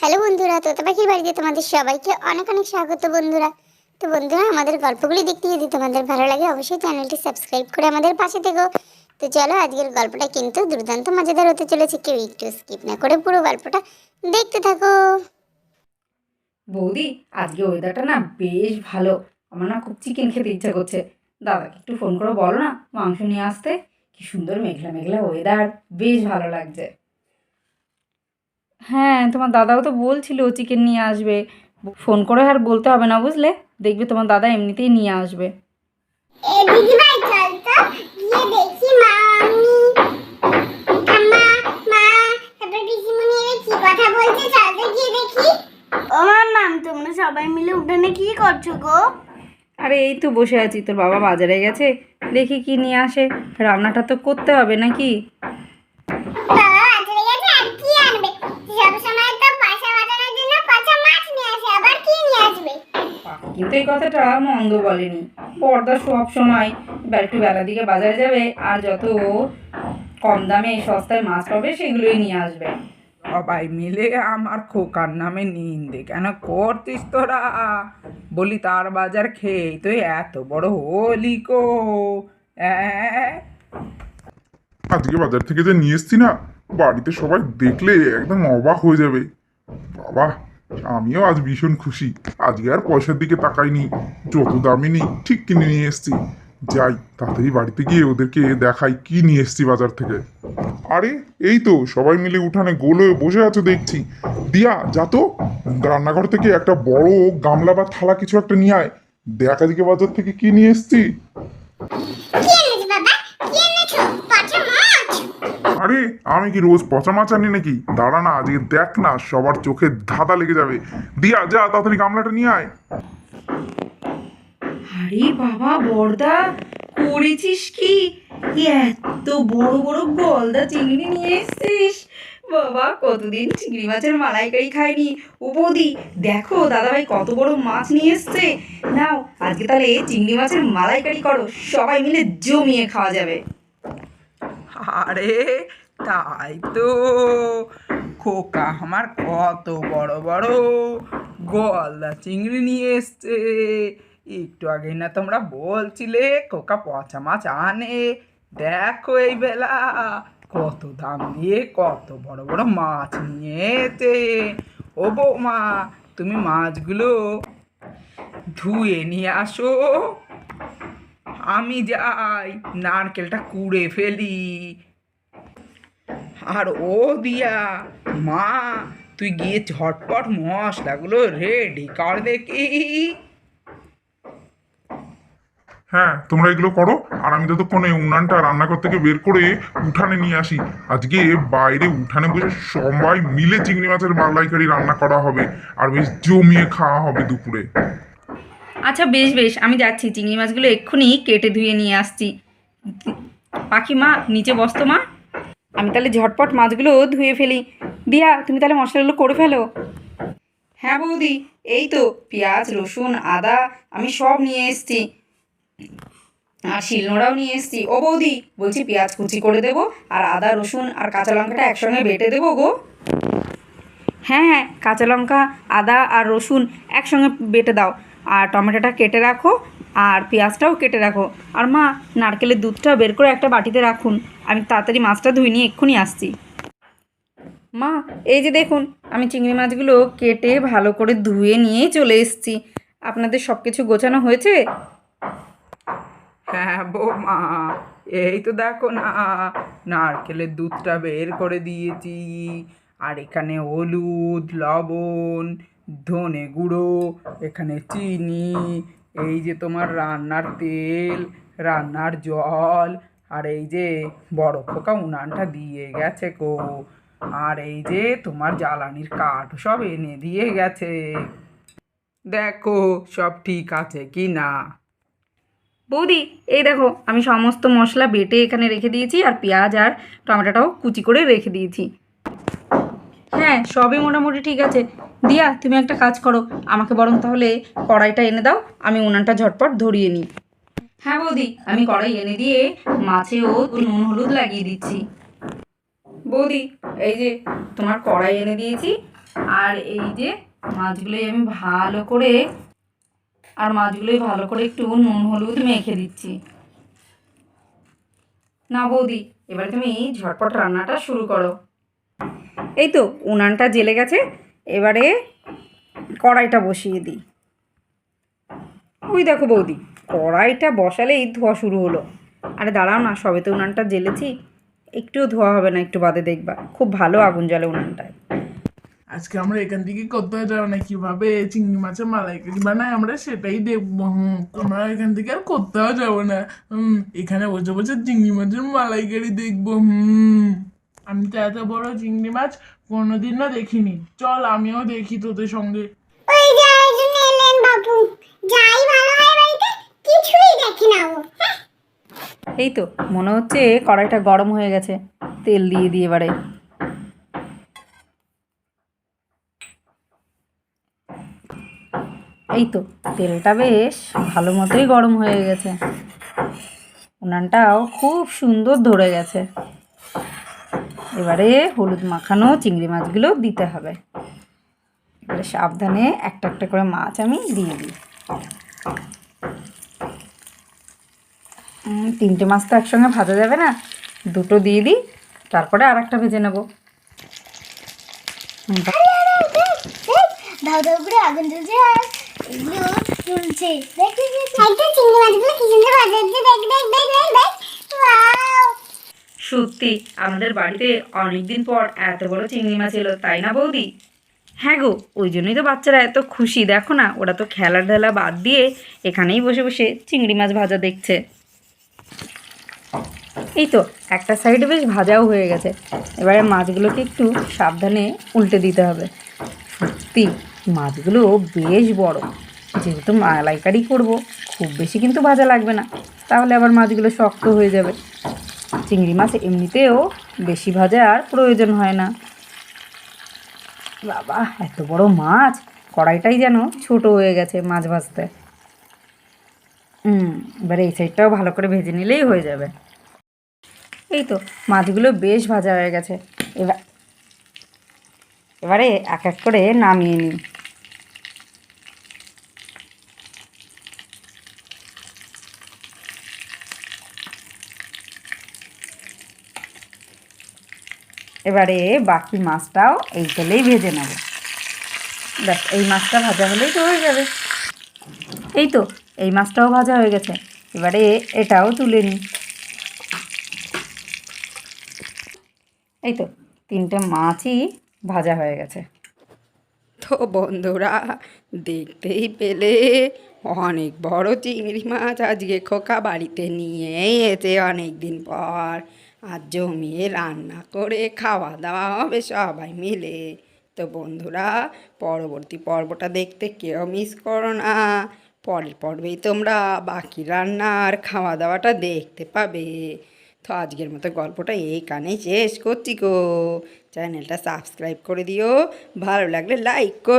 Hello বন্ধুরা, তোতা পাখির বাড়িতে তোমাদের সবাইকে অনেক অনেক স্বাগত বন্ধুরা। তো বন্ধুরা, আমাদের গল্পগুলি দেখতে যদি তোমাদের ভালো লাগে, অবশ্যই চ্যানেলটি সাবস্ক্রাইব করে আমাদের পাশে থেকো। তো চলো, আজকের গল্পটা কিন্তু দুর্দান্ত মজাদার হতে চলেছে, কেউ একটু স্কিপ না করে পুরো গল্পটা দেখতে থাকো। বৌদি আজকে ওয়েদারটা না বেশ ভালো। আমার না খুব চিকেন খেতে ইচ্ছা করছে। দাদাকে একটু ফোন করে বলো না, মাংস নিয়ে আসতে। কি সুন্দর মেঘলা মেঘলা ওয়েদার বেশ ভালো লাগছে। হ্যাঁ তোমার দাদাও তো বলছিল চিকেন নিয়ে আসবে। ফোন করে আর বলতে হবে না বুঝলে? দেখবে তোমার দাদা এমনিতেই নিয়ে আসবে। তোমরা সবাই মিলে উঠানে কি করছ গো? আরে এই তো বসে আছি তোর বাবা বাজারে গেছে দেখি কি নিয়ে আসে। রান্নাটা তো করতে হবে নাকি বাবা বাজারে গেছে আর কি আনবে সব সময় তো পয়সা বাঁচানোর জন্য পচা মাছ নিয়ে আসে আবার কি নিয়ে আসবে কিন্তু এই কথাটা মন্দ বলেনি। পর্দা সব সময় এবার একটু বেলা দিকে বাজারে যাবে আর যত কম দামে সস্তায় মাছ পাবে সেগুলোই নিয়ে আসবে। সবাই মিলে আমার খোকার নামে নিন্দে কেন করতিস তোরা? বলি তার বাজার খেয়ে তুই এত বড় হলি কো আজকে বাজার থেকে যে নিয়ে এসছি না বাড়িতে সবাই দেখলে একদম অবাক হয়ে যাবে। বাবা আমিও আজ ভীষণ খুশি। আজকে আর পয়সার দিকে তাকাইনি, যত দামি নি ঠিক কিনে নিয়ে এসছি। যাই, তাড়াতাড়ি বাড়িতে গিয়ে ওদেরকে দেখাই কি নিয়ে এসছি বাজার থেকে। আরে, এই তো, সবাই মিলে উঠানে গোল হয়ে বসে আছো দেখছি। দিয়া, যা তো। রান্নাঘর থেকে একটা বড় গামলা বা থালা কিছু একটা নিয়ে আয়। দেখ আজকে বাজার থেকে কি নিয়ে এসছি। আরে, আমি কি রোজ পচা মাছ আনি নাকি? দাঁড়া না, আজকে দেখ না, সবার চোখে ধাঁধা লেগে যাবে। দিয়া, যা, তাড়াতাড়ি গামলাটা নিয়ে আয়। আরে বাবা বর্দা করেছিস কি? এত বড় বড় গলদা চিংড়ি নিয়ে এসছিস। বাবা, কতদিন চিংড়ি মাছের মালাইকারি খাইনি। ও বৌদি, দেখো, দাদাভাই কত বড় মাছ নিয়ে এসছে। নাও, আজকে তাহলে চিংড়ি মাছের মালাইকারি করো। সবাই মিলে জমিয়ে খাওয়া যাবে। আরে তাই তো। খোকা আমার কত বড় বড় গলদা চিংড়ি নিয়ে এসছে। একটু আগে না তোমরা বলছিলে খোকা পচা মাছ আনে। দেখো এই বেলা কত দাম দিয়ে কত বড় বড় মাছ নিয়েছে ও বৌমা, তুমি মাছগুলো ধুয়ে নিয়ে আসো। আমি যাই, নারকেলটা কুড়ে ফেলি। আর ও দিয়া, মা, তুই গিয়ে ঝটপট মশলাগুলো রেডি কর দেখি। হ্যাঁ তোমরা এগুলো করো। আর আমি ততক্ষণে উনানটা রান্নাঘর থেকে বের করে উঠানে নিয়ে আসি। আজকে বাইরে উঠানে বসে সবাই মিলে চিংড়ি মাছের মালাইকারি রান্না করা হবে। আর বেশ জমিয়ে খাওয়া হবে দুপুরে। আচ্ছা বেশ বেশ, আমি যাচ্ছি। চিংড়ি মাছগুলো এক্ষুনি কেটে ধুয়ে নিয়ে আসছি। পাখি মা নিচে বসতো মা। আমি তাহলে ঝটপট মাছগুলো ধুয়ে ফেলি। দিয়া, তুমি তাহলে মশলাগুলো করে ফেলো। হ্যাঁ বৌদি, এই তো, পেঁয়াজ, রসুন, আদা, আমি সব নিয়ে এসেছি। আর শিলনোড়াও নিয়ে এসেছি। ও বৌদি, বলছি পেঁয়াজ কুচি করে দেবো, আর আদা, রসুন, আর কাঁচা লঙ্কাটা একসঙ্গে বেটে দেবো গো। হ্যাঁ হ্যাঁ কাঁচা লঙ্কা, আদা, আর রসুন একসঙ্গে বেটে দাও। আর টমেটোটা কেটে রাখো আর পেঁয়াজটাও কেটে রাখো। আর মা, নারকেলের দুধটা বের করে একটা বাটিতে রাখুন। আমি তাড়াতাড়ি মাছটা ধুয়ে নিয়ে এক্ষুনি আসছি। মা, এই যে দেখুন, আমি চিংড়ি মাছগুলো কেটে ভালো করে ধুয়ে নিয়েই চলে এসেছি। আপনাদের সব কিছু গোছানো হয়েছে? হ্যাঁ বৌমা, এই তো দেখো না, নারকেলের দুধটা বের করে দিয়েছি। আর এখানে হলুদ, লবণ ধনে গুঁড়ো, এখানে চিনি, এই যে তোমার রান্নার তেল, রান্নার জল, আর এই যে বড় খোকা উনানটা দিয়ে গেছে কো আর এই যে তোমার জ্বালানির কাঠ সব এনে দিয়ে গেছে। দেখো, সব ঠিক আছে কি না? বৌদি, এই দেখো, আমি সমস্ত মশলা বেটে এখানে রেখে দিয়েছি, আর পেঁয়াজ আর টমেটোটাও কুচি করে রেখে দিয়েছি। হ্যাঁ সবই মোটামুটি ঠিক আছে। দিয়া তুমি একটা কাজ করো। আমাকে বরং তাহলে কড়াইটা এনে দাও আমি উনানটা ঝটপট ধরিয়ে নিই। হ্যাঁ বৌদি আমি কড়াই এনে দিয়ে মাছেও নুন হলুদ লাগিয়ে দিচ্ছি। বৌদি এই যে তোমার কড়াই এনে দিয়েছি আর এই যে মাছগুলোই আমি ভালো করে আর মাছগুলোই ভালো করে একটু নুন হলুদ মেখে দিচ্ছি। না বৌদি এবারে তুমি ঝটপট রান্নাটা শুরু করো। এই তো উনানটা জেলে গেছে, এবারে কড়াইটা বসিয়ে দিই। ওই দেখো বৌদি, কড়াইটা বসালে এই ধোয়া শুরু হলো। আরে দাঁড়াও না, সবে তো উনানটা জ্বেলেছি একটুও ধোয়া হবে না, একটু বাদে দেখবা। খুব ভালো আগুন জ্বলে উনানটায়। আজকে আমরা এখান থেকে কোথাও যাব না, কীভাবে চিংড়ি মাছের মালাইকারি বানায় আমরা সেটাই দেখব। হুম, আমরা এখান থেকে আর কোথাও যাব না। হুম, এখানে বসে বসে চিংড়ি মাছের মালাইকারি দেখব। হুম। আমি তো এত বড় চিংড়ি মাছ কোনোদিনও দেখিনি। চল আমিও দেখি তোদের সঙ্গে। ওই যে আরেকজন এলেন বাবু যাই ভালো হয় বাড়িতে কিছুই দেখি না ও। হ্যাঁ। এই তো মনে হচ্ছে কড়াইটা গরম হয়ে গেছে। তেল দিয়ে দিয়ে এবারে। এই তো তেলটা বেশ ভালো মতোই গরম হয়ে গেছে। উনানটাও খুব সুন্দর ধরে গেছে। এবারে হলুদ মাখানো চিংড়ি মাছগুলো দিতে হবে। এবারে সাবধানে একটা একটা করে মাছ আমি দিয়ে দিই। তিনটে মাছ তো একসঙ্গে ভাজা যাবে না। দুটো দিয়ে দিই তারপরে আর একটা ভেজে নেব। দেখ দেখ দেখ একটা চিংড়ি মাছগুলো কি সুন্দর ভাজা হচ্ছে। দেখ দেখ দেখ দেখ দেখ। ওয়াও! সত্যি, আমাদের বাড়িতে অনেকদিন পর এত বড় চিংড়ি মাছ এলো, তাই না বৌদি? হ্যাঁ গো, ওই জন্যই তো বাচ্চারা এত খুশি, দেখো না, ওরা তো খেলা ঢেলা বাদ দিয়ে এখানেই বসে বসে চিংড়ি মাছ ভাজা দেখছে। এই তো, একটা সাইডে বেশ ভাজাও হয়ে গেছে। এবারে মাছগুলোকে একটু সাবধানে উল্টে দিতে হবে। সত্যি, মাছগুলো বেশ বড়। যেহেতু মালাইকারি করব, খুব বেশি কিন্তু ভাজা লাগবে না। তাহলে আবার মাছগুলো শক্ত হয়ে যাবে। চিংড়ি মাছ এমনিতেও বেশি ভাজার প্রয়োজন হয় না। বাবা, এত বড় মাছ! কড়াইটাই যেন ছোট হয়ে গেছে মাছ ভাজতে। হুম, এবারে এই সাইডটাও ভালো করে ভেজে নিলেই হয়ে যাবে। এই তো, মাছগুলো বেশ ভাজা হয়ে গেছে। এবার এবারে এক এক করে নামিয়ে নিই। এবারে বাকি মাছটাও এই তেলেই ভেজে নেব। ব্যাস, এই মাছটা ভাজা হলেই তো হয়ে যাবে। এই তো, এই মাছটাও ভাজা হয়ে গেছে। এবারে এটাও তুলে নিই। এই তো, তিনটে মাছই ভাজা হয়ে গেছে। তো বন্ধুরা, দেখতেই পেলে, অনেক বড় চিংড়ি মাছ আজকে খোকা বাড়িতে নিয়ে এসে অনেক দিন পর। আর জমিয়ে রান্না করে খাওয়া দাওয়া হবে সবাই মিলে। তো বন্ধুরা, পরবর্তী পর্বটা দেখতে কেউ মিস করো না। পরের পর্বেই তোমরা বাকি রান্নার খাওয়া দাওয়াটা দেখতে পাবে। তো আজকের মতো গল্পটা এইখানেই শেষ করছি গো। চ্যানেলটা সাবস্ক্রাইব করে দিও। ভালো লাগলে লাইক করো।